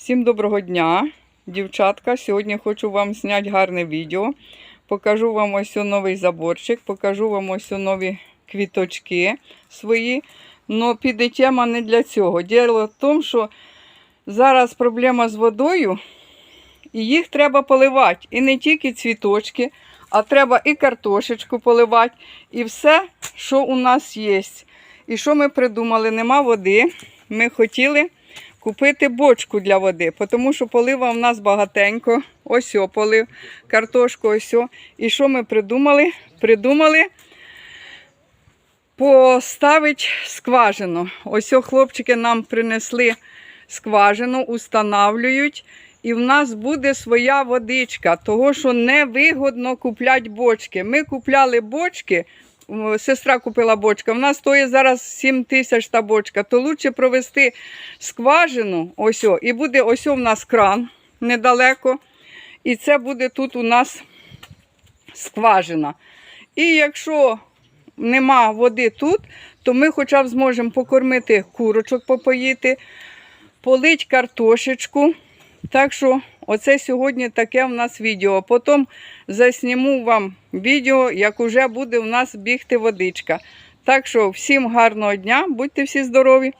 Всім доброго дня, дівчатка. Сьогодні хочу вам зняти гарне відео. Покажу вам ось новий заборчик, покажу вам ось нові квіточки свої. Но піде тема не для цього. Діло в тому, що зараз проблема з водою, і їх треба поливати. І не тільки цвіточки, а треба і картошечку поливати, і все, що у нас є. І що ми придумали? Нема води. Ми хотіли купити бочку для води, тому що полива в нас багатенько. Ось о, полив, картошку, ось. о. І що ми придумали? Придумали поставити скважину. Ось о, хлопчики нам принесли скважину, устанавлюють. І в нас буде своя водичка, того що невигодно купляти бочки. Ми купляли бочки, сестра купила бочка, вона стоїть зараз 7 тисяч та бочка, то краще провести скважину, ось о, і буде ось в нас кран недалеко. І це буде тут у нас скважина. І якщо нема води тут, то ми хоча б зможемо покормити курочок, попоїти, полить картошечку. Так що, оце сьогодні таке в нас відео. Потім засніму вам відео, як уже буде у нас бігти водичка. Так що, всім гарного дня, будьте всі здорові!